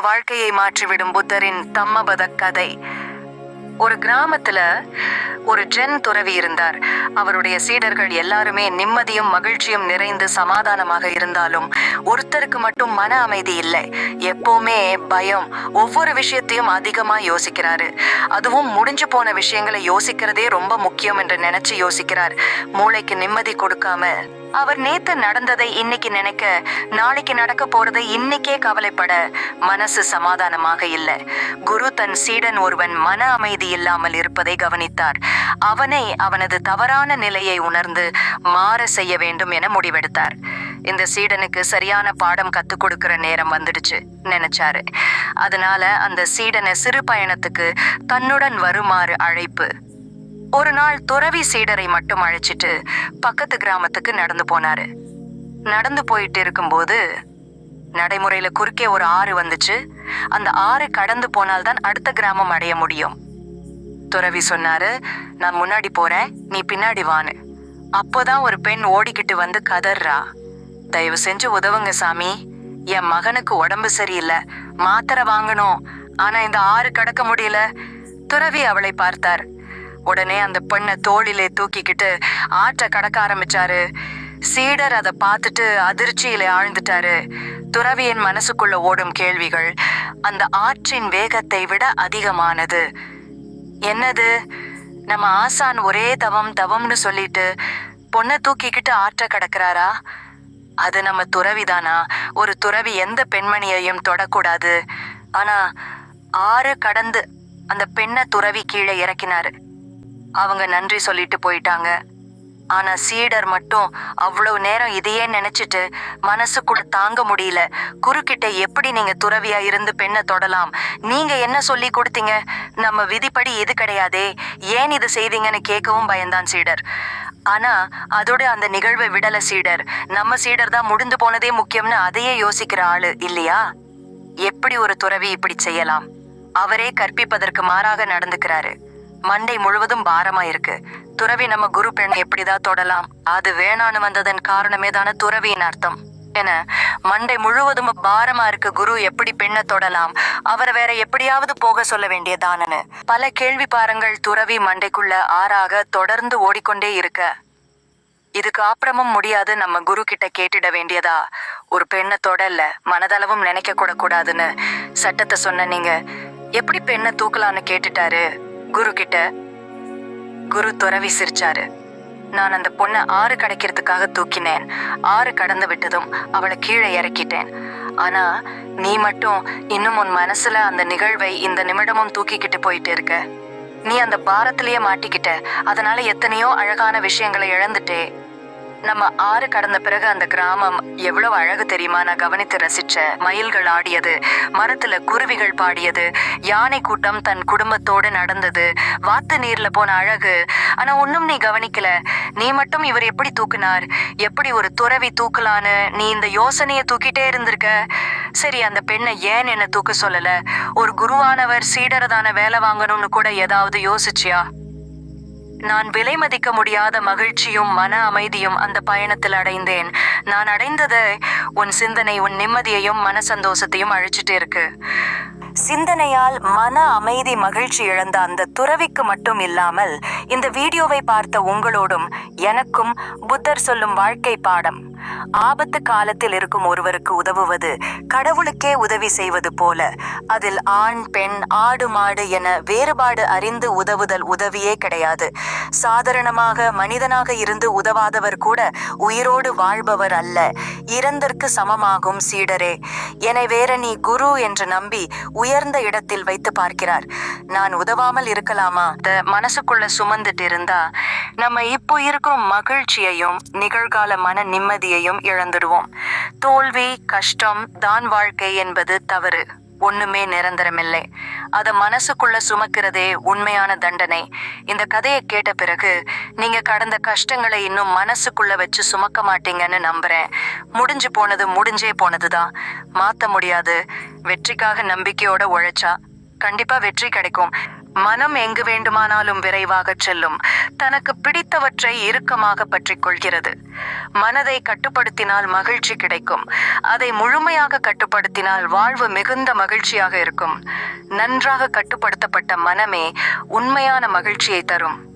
வாழ்க்கையை மாற்றிவிடும் புத்தரின் தம்மபத கதை. ஒரு கிராமத்துல ஒரு ஜென் துறவி இருந்தார். அவருடைய சீடர்கள் எல்லாருமே நிம்மதியும் மகிழ்ச்சியும் நிறைந்து சமாதானமாக இருந்தாலும் ஒருத்தருக்கு மட்டும் மன அமைதி இல்லை. எப்பவுமே பயம் ஒவ்வொரு விஷயத்தையும் அதிகமா யோசிக்கிறாரு. அதுவும் முடிஞ்சு போன விஷயங்களை யோசிக்கிறதே ரொம்ப முக்கியம் என்று நினைச்சு யோசிக்கிறார். மூளைக்கு நிம்மதி கொடுக்காம அவர் நேத்து நடந்ததை இன்னைக்கு நினைக்க நாளைக்கு நடக்க போறதை இன்னைக்கே கவலைப்பட மனசு சமாதானமாக இல்லை. குரு தன் சீடன் ஒருவன் மன அமைதி இல்லாமல் இருப்பதை கவனித்தார். அவனை அவனது தவறான நிலையை உணர்ந்து மாற செய்ய வேண்டும் என முடிவெடுத்தார். இந்த சீடனுக்கு சரியான பாடம் கத்துக் கொடுக்கிற நேரம் வந்துடுச்சு நினைச்சாரு. அதனால அந்த சீடனை சிறு பயணத்துக்கு தன்னுடன் வருமாறு அழைப்பு ஒரு நாள் துறவி சீடரை மட்டும் அழைச்சிட்டு பக்கத்து கிராமத்துக்கு நடந்து போனாரு. நடந்து போயிட்டு இருக்கும்போது நடைமுறையில குறுக்கே ஒரு ஆறு வந்துச்சு. அந்த ஆறு கடந்து போனால்தான் அடுத்த கிராமம் அடைய முடியும். துறவி சொன்னாரு நான் முன்னாடி போறேன் நீ பின்னாடி வான்னு. அப்போதான் ஒரு பெண் ஓடிக்கிட்டு வந்து கதறா தயவு செஞ்சு உதவுங்க சாமி. என் மகனுக்கு உடம்பு சரியில்லை மாத்திரை வாங்கணும். ஆனா இந்த ஆறு கடக்க முடியல. துறவி அவளை பார்த்தார். உடனே அந்த பெண்ணை தோளிலே தூக்கிக்கிட்டு ஆற்றை கடக்க ஆரம்பிச்சாரு. சீடர் அதை பார்த்துட்டு அதிர்ச்சியில ஆழ்ந்துட்டாரு. துறவியின் மனசுக்குள்ள ஓடும் கேள்விகள் அந்த ஆற்றின் வேகத்தை விட அதிகமானது. என்னது? நம்ம ஆசான் ஒரே தவம் தவம்னு சொல்லிட்டு பொண்ணை தூக்கிக்கிட்டு ஆற்ற கடக்கிறாரா? அது நம்ம துறவிதானா? ஒரு துறவி எந்த பெண்மணியையும் தொடக்கூடாது. ஆனா ஆறு கடந்து அந்த பெண்ணை துறவி கீழே இறக்கினாரு. அவங்க நன்றி சொல்லிட்டு போயிட்டாங்க. ஆனா சீடர் மட்டும் அவ்வளவு நேரம் இதையே நினைச்சிட்டு மனசுக்குள்ள தாங்க முடியல. குறுக்கிட்ட எப்படி நீங்க துறவியா இருந்து பெண்ணை தொடலாம்? நீங்க என்ன சொல்லி கொடுத்தீங்க? நம்ம விதிப்படி இது கிடையாதே. ஏன் இது செய்தீங்கன்னு கேட்கவும் பயந்தான் சீடர். ஆனா அதோட அந்த நிகழ்வை விடல சீடர். நம்ம சீடர் தான் முடிந்து போனதே முக்கியம்னு அதையே யோசிக்கிற ஆளு இல்லையா? எப்படி ஒரு துறவி இப்படி செய்யலாம்? அவரே கற்பிப்பதற்கு மாறாக நடந்துக்கிறாரு. மண்டை முழுவதும் பாரமா இருக்கு துறவி நம்ம குரு பெண்ணை எப்படிதான் தொடலாம்? அது வேணான்னு வந்ததன் காரணமே தானே துறவியின் அர்த்தம். என மண்டை முழுவதும் பாரமா இருக்கு குரு எப்படி பெண்ணை தொடலாம்? அவரை வேற எப்படியாவது போக சொல்ல வேண்டியதானன்னு பல கேள்வி பாருங்கள் துறவி மண்டைக்குள்ள ஆறாக தொடர்ந்து ஓடிக்கொண்டே இருக்க. இதுக்கு அப்புறமும் முடியாது நம்ம குரு கிட்ட கேட்டுட வேண்டியதா? ஒரு பெண்ணை தொடல மனதளவும் நினைக்க கூட கூடாதுன்னு. சட்டத்தை சொன்ன நீங்க எப்படி பெண்ணை தூக்கலான்னு கேட்டுட்டாரு? குரு கிட்ட குரு துறவி சிரிச்சாரு. நான் அந்த பொண்ணை ஆறு கிடைக்கிறதுக்காக தூக்கினேன். ஆறு கடந்து விட்டதும் அவளை கீழே இறக்கிட்டேன். ஆனா நீ மட்டும் இன்னும் உன் மனசுல அந்த நிகழ்வை இந்த நிமிடமும் தூக்கிக்கிட்டு போயிட்டு இருக்க. நீ அந்த பாரத்திலேயே மாட்டிக்கிட்ட. அதனால எத்தனையோ அழகான விஷயங்களை இழந்துட்டே நம்ம ஆறு கடந்த பிறகு அந்த கிராமம் எவ்வளவு அழகு தெரியுமா? நான் கவனித்து ரசிச்ச மயில்கள் ஆடியது மரத்துல குருவிகள் பாடியது யானை கூட்டம் தன் குடும்பத்தோடு நடந்தது வாத்து நீர்ல போன அழகு. ஆனா ஒன்னும் நீ கவனிக்கல. நீ மட்டும் இவர் எப்படி தூக்குனார்? எப்படி ஒரு துறவி தூக்கலான்னு நீ இந்த யோசனையை தூக்கிட்டே இருந்திருக்க? சரி அந்த பெண்ணை ஏன் என்ன தூக்க சொல்லல? ஒரு குருவானவர் சீடரதான வேலை வாங்கணும்னு கூட ஏதாவது யோசிச்சியா? நான் விலை மதிக்க முடியாத மகிழ்ச்சியும் மன அமைதியும் அந்த பயணத்தில் அடைந்தேன். நான் அடைந்தது உன் சிந்தனை உன் நிம்மதியையும் மன சந்தோஷத்தையும் அழிச்சிட்டு இருக்கு. சிந்தனையால் மன அமைதி மகிழ்ச்சி இழந்த அந்த துறவிக்கு மட்டும் இல்லாமல் இந்த வீடியோவை பார்த்த உங்களோடும் எனக்கும் புத்தர் சொல்லும் வாழ்க்கை பாடம். ஆபத்து காலத்தில் இருக்கும் ஒருவருக்கு உதவுவது கடவுளுக்கே உதவி செய்வது போல. அதில் ஆண் பெண் ஆடு மாடு என வேறுபாடு அறிந்து உதவுதல் உதவியே கிடையாது. சாதாரணமாக மனிதனாக இருந்து உதவாதவர் கூட உயிரோடு வாழ்பவர் அல்ல. இறந்தற்கு சமமாகும் சீடரே. என்னை வேற நீ குரு என்று நம்பி உயர்ந்த இடத்தில் வைத்து பார்க்கிறார். நான் உதவாமல் இருக்கலாமா? மனசுக்குள்ள சுமந்துட்டு இருந்தா நம்ம இப்போ இருக்கும் மகிழ்ச்சியையும் நிகழ்கால மன நிம்மதி நிம்மதியையும் இழந்துடுவோம். தோல்வி கஷ்டம் தான் வாழ்க்கை என்பது தவறு. ஒண்ணுமே நிரந்தரமில்லை. அத மனசுக்குள்ள சுமக்கிறதே உண்மையான தண்டனை. இந்த கதையை கேட்ட பிறகு நீங்க கடந்த கஷ்டங்களை இன்னும் மனசுக்குள்ள வச்சு சுமக்க மாட்டீங்கன்னு நம்புறேன். முடிஞ்சு போனது முடிஞ்சே போனதுதான். மாத்த முடியாது. வெற்றிக்காக நம்பிக்கையோட உழைச்சா கண்டிப்பா வெற்றி கிடைக்கும். மனம் எங்கு வேண்டுமானாலும் விரைவாகச் செல்லும். தனக்கு பிடித்தவற்றை இறுக்கமாக பற்றிக் கொள்கிறது. மனதை கட்டுப்படுத்தினால் மகிழ்ச்சி கிடைக்கும். அதை முழுமையாக கட்டுப்படுத்தினால் வாழ்வு மிகுந்த மகிழ்ச்சியாக இருக்கும். நன்றாக கட்டுப்படுத்தப்பட்ட மனமே உண்மையான மகிழ்ச்சியை தரும்.